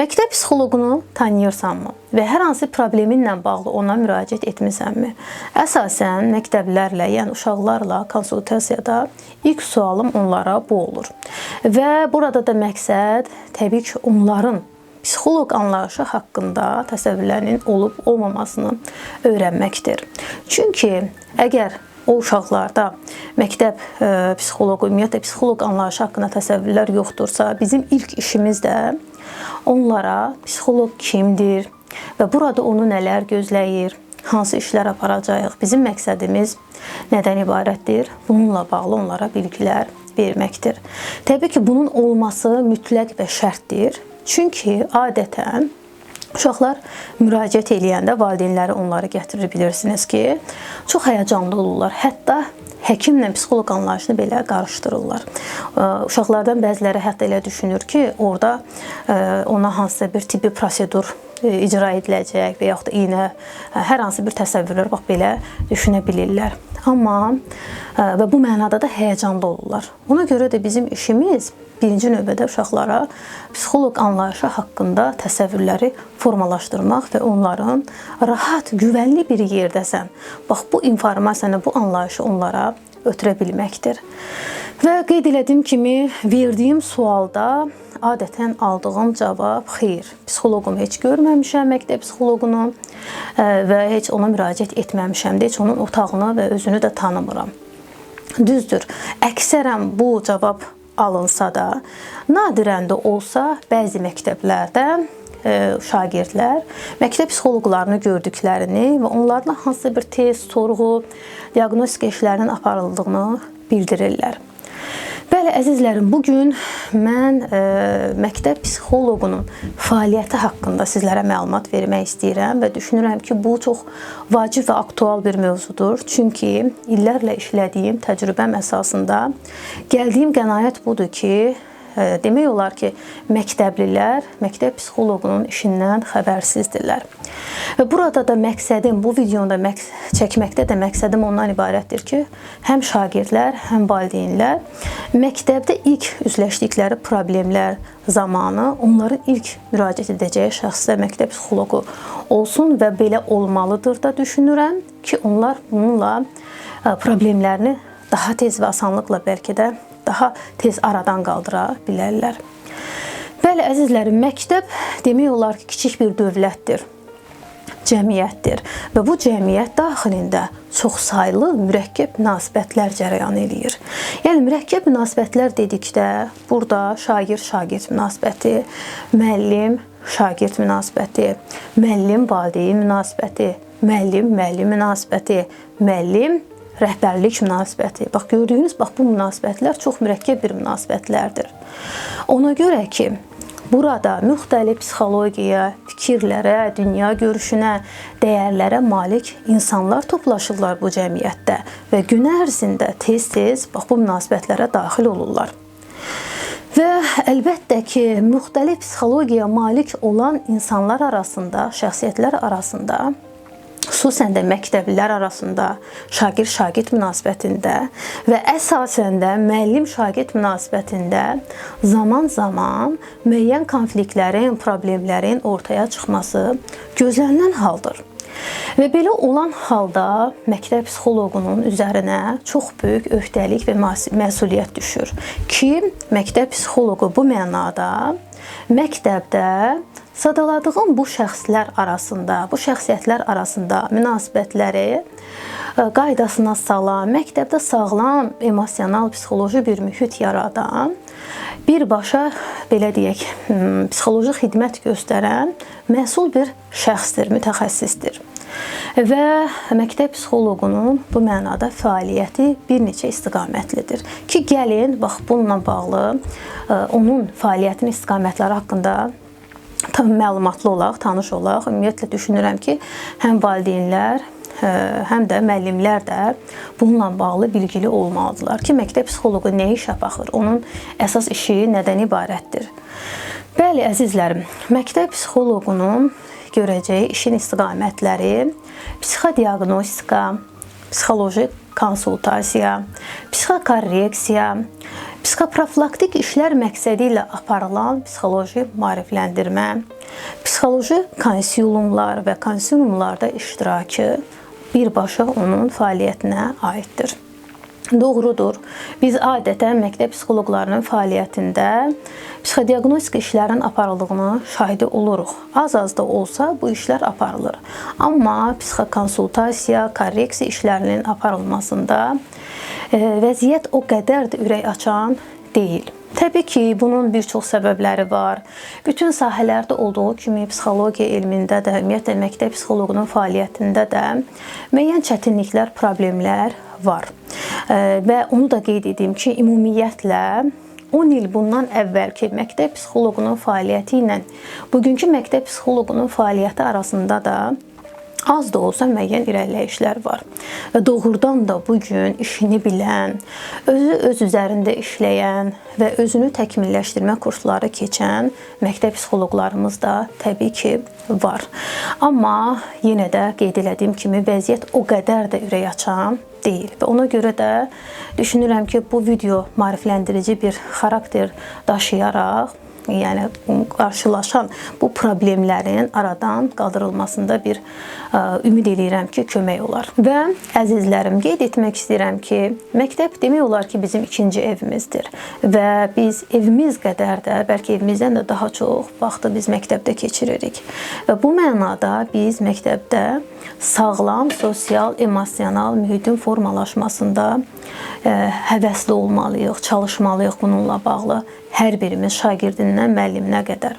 Məktəb psixoloqunu tanıyırsanmı və hər hansı probleminlə bağlı ona müraciət etmisənmi? Əsasən məktəblərlə, yəni uşaqlarla konsultasiyada ilk sualım onlara bu olur. Və burada da məqsəd təbii ki, onların psixoloq anlayışı haqqında təsəvvürlərinin olub olmamasını öyrənməkdir. Çünki əgər o uşaqlarda məktəb e, psixoloqu, ümumiyyətlə psixoloq anlayışı haqqında təsəvvürlər yoxdursa, bizim ilk işimiz də onlara psixoloq kimdir və burada onu nələr gözləyir, hansı işlər aparacağıq, bizim məqsədimiz nədən ibarətdir? Bununla bağlı onlara bilgilər verməkdir. Təbii ki, bunun olması mütləq və şərtdir. Çünki adətən Uşaqlar müraciət eləyəndə valideynləri onları gətirir bilirsiniz ki, çox həyəcanlı olurlar. Hətta həkimlə psixoloq anlayışını belə qarışdırırlar. Uşaqlardan bəziləri hətta elə düşünür ki, orada ona hansısa bir tibbi prosedur icra ediləcək və yaxud da iynə hər hansı bir təsəvvürlər bax belə düşünə bilirlər. Amma və bu mənada da həyəcanlı olurlar. Ona görə də bizim işimiz birinci növbədə uşaqlara psixoloq anlayışı haqqında təsəvvürləri formalaşdırmaq və onların rahat, güvənli bir yerdəsən. Bax bu informasiyanı, bu anlayışı onlara ötürə bilməkdir. Və qeyd elədiyim kimi verdiyim sualda adətən aldığım cavab xeyr. Psixoloqumu heç görməmişəm, məktəb psixoloqunu və heç ona müraciət etməmişəm də, heç onun otağını və özünü də tanımıram. Düzdür. Əksərən bu cavab alınsa da, nadirən də olsa bəzi məktəblərdə e, şagirdlər məktəb psixoloqlarını gördüklərini və onlarla hansısa bir test, sorğu, diaqnostika işlərinin aparıldığını bildirirlər. Bəli, əzizlərim, bu gün mən e, məktəb psixoloqunun fəaliyyəti haqqında sizlərə məlumat vermək istəyirəm və düşünürəm ki, bu çox vacib və aktual bir mövzudur. Çünki illərlə işlədiyim təcrübəm əsasında gəldiyim qənaət budur ki, demək olar ki, məktəblilər məktəb psixoloqunun işindən xəbərsizdirlər. Və burada da məqsədim bu videoda məqs çəkməkdə də məqsədim ondan ibarətdir ki, həm şagirdlər, həm valideynlər məktəbdə ilk üzləşdikləri problemlər zamanı onların ilk müraciət edəcəyi şəxsdə məktəb psixoloqu olsun və belə olmalıdır da düşünürəm ki, onlar bununla problemlərini daha tez və asanlıqla bəlkə də daha tez aradan qaldıra bilərlər. Bəli, əzizlərim, məktəb demək olar ki, kiçik bir dövlətdir cəmiyyətdir və bu cəmiyyət daxilində çoxsaylı mürəkkəb münasibətlər cərəyan eləyir. Yəni mürəkkəb münasibətlər dedikdə burada şagird-şagird münasibəti, müəllim-şagird münasibəti, müəllim-valideyn münasibəti, müəllim-müəllim münasibəti, müəllim rəhbərlik münasibəti. Bax gördüyünüz bax bu münasibətlər çox mürəkkəb bir münasibətlərdir. Ona görə ki, burada müxtəlif psixologiyaya, fikirlərə, dünya görüşünə, dəyərlərə malik insanlar toplaşırlar bu cəmiyyətdə və gün ərzində tez-tez bax bu münasibətlərə daxil olurlar. Və əlbəttə ki, müxtəlif psixologiyaya malik olan insanlar arasında, şəxsiyyətlər arasında xüsusən də məktəblilər arasında şagird-şagird münasibətində və əsasən də müəllim-şagird münasibətində zaman-zaman müəyyən konfliktlərin, problemlərin ortaya çıxması gözlənilən haldır. Və belə olan halda məktəb psixoloqunun üzərinə çox böyük öhdəlik və məsuliyyət düşür ki, məktəb psixoloqu bu mənada məktəbdə Sadaladığım bu şəxslər arasında, bu şəxsiyyətlər arasında münasibətləri e, qaydasına salan, məktəbdə sağlam emosional, psixoloji bir mühit yaradan, birbaşa belə deyək, hmm, psixoloji xidmət göstərən məsul bir şəxsdir, mütəxəssisdir. Və məktəb psixoloqunun bu mənada fəaliyyəti bir neçə istiqamətlidir. Ki gəlin bax bununla bağlı e, onun fəaliyyətinin istiqamətləri haqqında tam məlumatlı olaq, tanış olaq. Ümumiyyətlə düşünürəm ki, həm valideynlər, həm də müəllimlər də bununla bağlı bilgili olmalıdırlar ki, məktəb psixoloqu nə işə baxır? Onun əsas işi nədən ibarətdir? Bəli, əzizlərim, məktəb psixoloqunun görəcəyi işin istiqamətləri psixodiaqnostika, psixoloji konsultasiya, psixokorreksiya, psixoprofilaktik işlər məqsədi ilə aparılan psixoloji maarifləndirmə, psixoloji konsiliyumlar və konsiliyumlarda iştirakı birbaşa onun fəaliyyətinə aiddir. Doğrudur. Biz adətən məktəb psixoloqlarının fəaliyyətində psixodiaqnostik işlərin aparıldığını şahidi oluruq. Az-az da olsa bu işlər aparılır. Amma psixokonsultasiya, korreksiya işlərinin aparılmasında e, vəziyyət o qədər də ürək açan deyil. Təbii ki, bunun bir çox səbəbləri var. Bütün sahələrdə olduğu kimi psixologiya elmində də, ümumiyyətlə məktəb psixoloqunun fəaliyyətində də müəyyən çətinliklər, problemlər var. Və onu da qeyd edeyim ki, ümumiyyətlə 10 il bundan əvvəlki məktəb psixoloqunun fəaliyyəti ilə bugünkü məktəb psixoloqunun fəaliyyəti arasında da az da olsa müəyyən irəliləyişlər var. Və doğrudan da bu gün işini bilən, özü öz üzərində işləyən və özünü təkmilləşdirmə kursları keçən məktəb psixoloqlarımız da təbii ki var. Amma yenə də qeyd elədiyim kimi vəziyyət o qədər də ürək açan deyil və ona görə də düşünürəm ki, bu video maarifləndirici bir xarakter daşıyaraq yəni qarşılaşan bu problemlərin aradan qaldırılmasında bir ümid eləyirəm ki, kömək olar. Və əzizlərim, qeyd etmək istəyirəm ki, məktəb demək olar ki, bizim ikinci evimizdir və biz evimiz qədər də, bəlkə evimizdən də daha çox vaxtı biz məktəbdə keçiririk. Və bu mənada biz məktəbdə sağlam sosial, emosional mühitin formalaşmasında həvəsli olmalıyıq, çalışmalıyıq bununla bağlı hər birimiz şagirdindən müəlliminə qədər.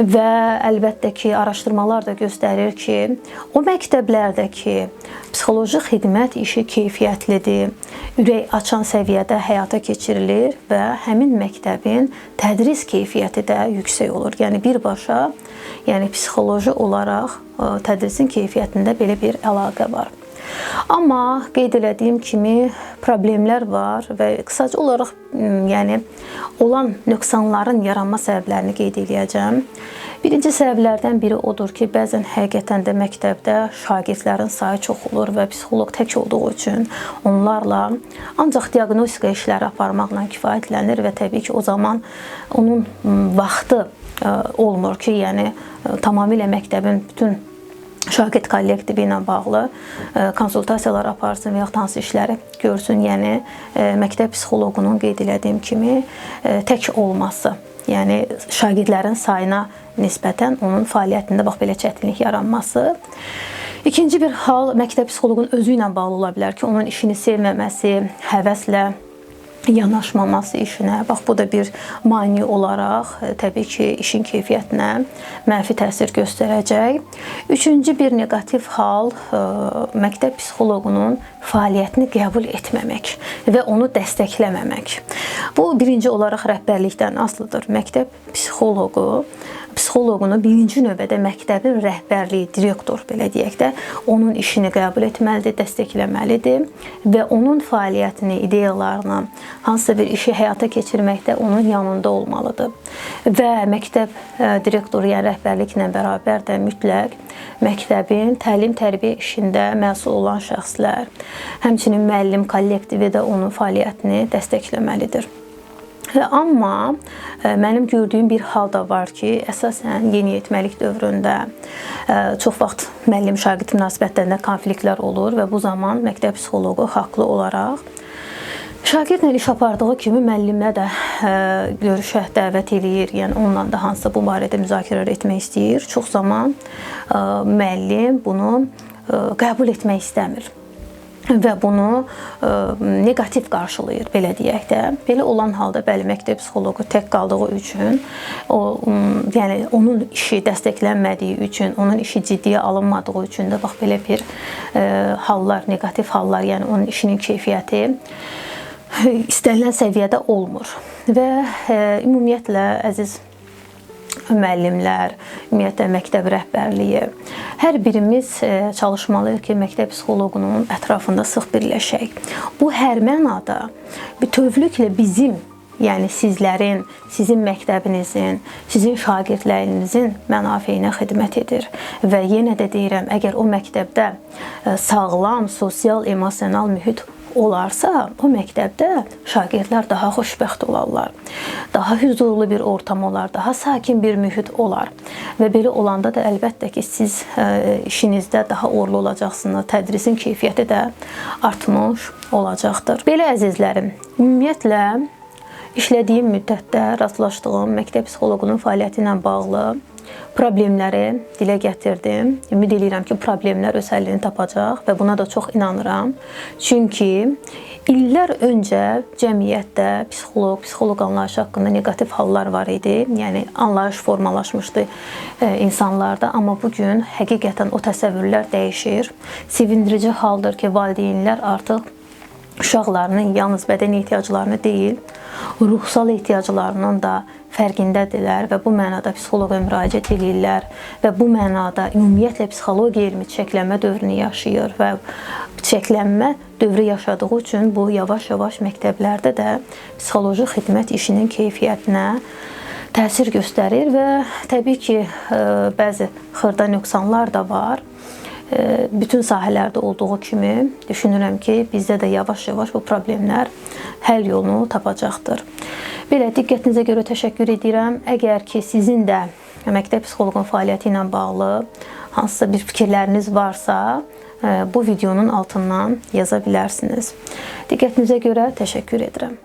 Və əlbəttə ki, araşdırmalar da göstərir ki, o məktəblərdəki psixoloji xidmət işi keyfiyyətlidir, ürək açan səviyyədə həyata keçirilir və həmin məktəbin tədris keyfiyyəti də yüksək olur. Yəni birbaşa, yəni psixoloji olaraq tədrisin keyfiyyətində belə bir əlaqə var. Amma qeyd elədiyim kimi problemlər var və qısaca olaraq yəni olan nöqsanların yaranma səbəblərini qeyd eləyəcəm. Birinci səbəblərdən biri odur ki, bəzən həqiqətən də məktəbdə şagirdlərin sayı çox olur və psixoloq tək olduğu üçün onlarla ancaq diaqnostika işləri aparmaqla kifayətlənir və təbii ki, o zaman onun vaxtı olmur ki, yəni tamamilə məktəbin bütün şagird kollektivi ilə bağlı e, konsultasiyalar aparsın və ya hansı işləri görsün. Yəni e, məktəb psixoloqunun qeyd elədiyim kimi e, tək olması, yəni şagirdlərin sayına nisbətən onun fəaliyyətində bax belə çətinlik yaranması. İkinci bir hal məktəb psixoloqunun özü ilə bağlı ola bilər ki, onun işini sevməməsi, həvəslə yanaşmaması işinə. Bax bu da bir mane olaraq e, təbii ki, işin keyfiyyətinə mənfi təsir göstərəcək. Üçüncü bir neqativ hal e, məktəb psixoloqunun fəaliyyətini qəbul etməmək və onu dəstəkləməmək. Bu birinci olaraq rəhbərlikdən asılıdır. Məktəb psixoloqu psixoloqunu birinci növbədə məktəbin rəhbərliyi, direktor belə deyək də, onun işini qəbul etməlidir, dəstəkləməlidir və onun fəaliyyətini, ideyalarını, hansısa bir işi həyata keçirməkdə onun yanında olmalıdır. Və məktəb e, direktoru, yəni rəhbərliklə bərabər də mütləq məktəbin təlim-tərbiyə işində məsul olan şəxslər, həmçinin müəllim kollektivi də onun fəaliyyətini dəstəkləməlidir. Amma e, mənim gördüyüm bir hal da var ki, əsasən yeniyetməlik dövründə e, çox vaxt müəllim-şagird münasibətlərində konfliktlər olur və bu zaman məktəb psixoloqu haqlı olaraq Şagirdlə iş apardığı kimi müəllimə də ə, e, görüşə dəvət eləyir. Yəni onunla da hansısa bu barədə müzakirələr etmək istəyir. Çox zaman ə, müəllim bunu ə, qəbul etmək istəmir və bunu ə, e, neqativ qarşılayır, belə deyək də. Belə olan halda bəli məktəb psixoloqu tək qaldığı üçün, o yəni onun işi dəstəklənmədiyi üçün, onun işi ciddiyə alınmadığı üçün də bax belə bir ə, e, hallar, neqativ hallar, yəni onun işinin keyfiyyəti istənilən səviyyədə olmur. Və e, ümumiyyətlə əziz müəllimlər, ümumiyyətlə məktəb rəhbərliyi hər birimiz e, çalışmalıyıq ki, məktəb psixoloqunun ətrafında sıx birləşək. Bu hər mənada bütövlüklə bizim yəni sizlərin, sizin məktəbinizin, sizin şagirdlərinizin mənafeyinə xidmət edir. Və yenə də deyirəm, əgər o məktəbdə e, sağlam sosial emosional mühit olarsa, o məktəbdə şagirdlər daha xoşbəxt olarlar. Daha huzurlu bir ortam olar, daha sakin bir mühit olar. Və belə olanda da əlbəttə ki, siz ə, işinizdə daha uğurlu olacaqsınız. Tədrisin keyfiyyəti də artmış olacaqdır. Belə əzizlərim, ümumiyyətlə işlədiyim müddətdə rastlaşdığım məktəb psixoloqunun fəaliyyəti ilə bağlı problemləri dilə gətirdim. Ümid edirəm ki, problemlər öz həllini tapacaq və buna da çox inanıram. Çünki illər öncə cəmiyyətdə psixoloq, psixoloq anlayışı haqqında neqativ hallar var idi. Yəni anlayış formalaşmışdı e, insanlarda, amma bu gün həqiqətən o təsəvvürlər dəyişir. Sevindirici haldır ki, valideynlər artıq uşaqlarının yalnız bədən ehtiyaclarını deyil, ruhsal ehtiyaclarının da fərqindədirlər və bu mənada psixoloqa müraciət edirlər və bu mənada ümumiyyətlə psixologiya elmi çiçəklənmə dövrünü yaşayır və çiçəklənmə dövrü yaşadığı üçün bu yavaş-yavaş məktəblərdə də psixoloji xidmət işinin keyfiyyətinə təsir göstərir və təbii ki, e, bəzi xırda nöqsanlar da var bütün sahələrdə olduğu kimi düşünürəm ki, bizdə də yavaş-yavaş bu problemlər həll yolunu tapacaqdır. Belə diqqətinizə görə təşəkkür edirəm. Əgər ki, sizin də məktəb psixoloqun fəaliyyəti ilə bağlı hansısa bir fikirləriniz varsa, e, bu videonun altından yaza bilərsiniz. Diqqətinizə görə təşəkkür edirəm.